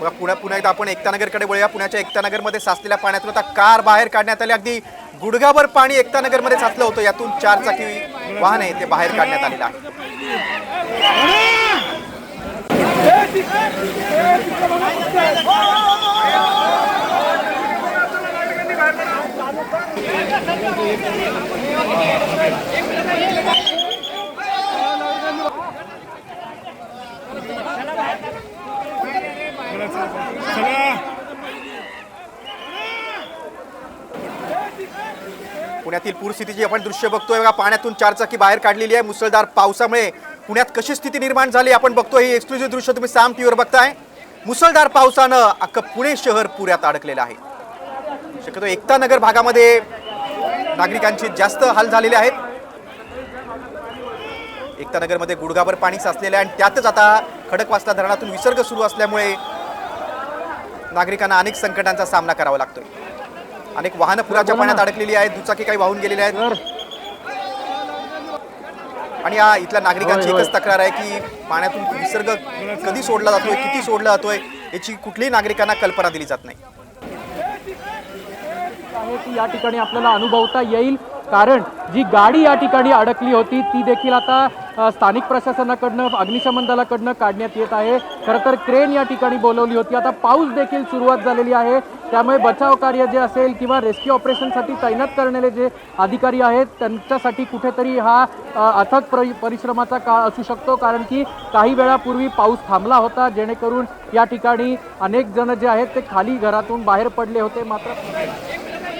बघा पुण्या पुन्हा एकदा आपण एकतानगरकडे वळूया. पुण्याच्या एकतानगरमध्ये साचलेल्या पाण्यातून आता कार बाहेर काढण्यात आली. अगदी गुडघाभर पाणी एकतानगरमध्ये साचलं होतं. यातून चार चाकी वाहन आहे ते बाहेर काढण्यात आलेलं आहे. पुण्यातील पूरस्थितीची आपण दृश्य बघतोय. बघा पाण्यातून चारचाकी बाहेर काढलेली आहे मुसळधार पावसामुळे. पुण्यात कशी स्थिती निर्माण झाली आपण बघतोय. ही एक्सक्लुझिव्ह दृश्य तुम्ही साम टीव्हीवर बघताय. मुसळधार पावसानं अख्खं पुणे शहर पुऱ्यात अडकलेलं आहे. शक्यतो एकता नगर भागामध्ये नागरिकांचे जास्त हाल झालेले आहेत. एकता नगरमध्ये गुडघाभर पाणी साचलेलं आहे आणि त्यातच आता खडकवासला धरणातून विसर्ग सुरू असल्यामुळे नागरिकांना अनेक संकटांचा सामना करावा लागतोय. अनेक वाहनं पुराच्या पाण्यात अडकलेली आहेत दुचाकी काही वाहून गेलेल्या आहेत. आणि या इथल्या नागरिकांची एकच तक्रार आहे की पाण्यातून विसर्ग कधी सोडला जातोय किती सोडला जातोय याची कुठलीही नागरिकांना कल्पना दिली जात नाही. ती या ठिकाणी आपल्याला अनुभवता येईल कारण जी गाडी या ठिकाणी अडकली होती ती देखील आता स्थानिक प्रशासनाकडनं अग्निशमन दलाकडनं काढण्यात येत आहे. खरं तर क्रेन या ठिकाणी बोलवली होती. आता पाऊस देखील सुरुवात झालेली आहे. त्यामुळे बचाव कार्य जे असेल किंवा रेस्क्यू ऑपरेशनसाठी तैनात करणारे जे अधिकारी आहेत त्यांच्यासाठी कुठेतरी हा अथक परि परिश्रमाचा काळ असू शकतो. कारण की काही वेळापूर्वी पाऊस थांबला होता जेणेकरून या ठिकाणी अनेक जण जे आहेत ते खाली घरातून बाहेर पडले होते. मात्र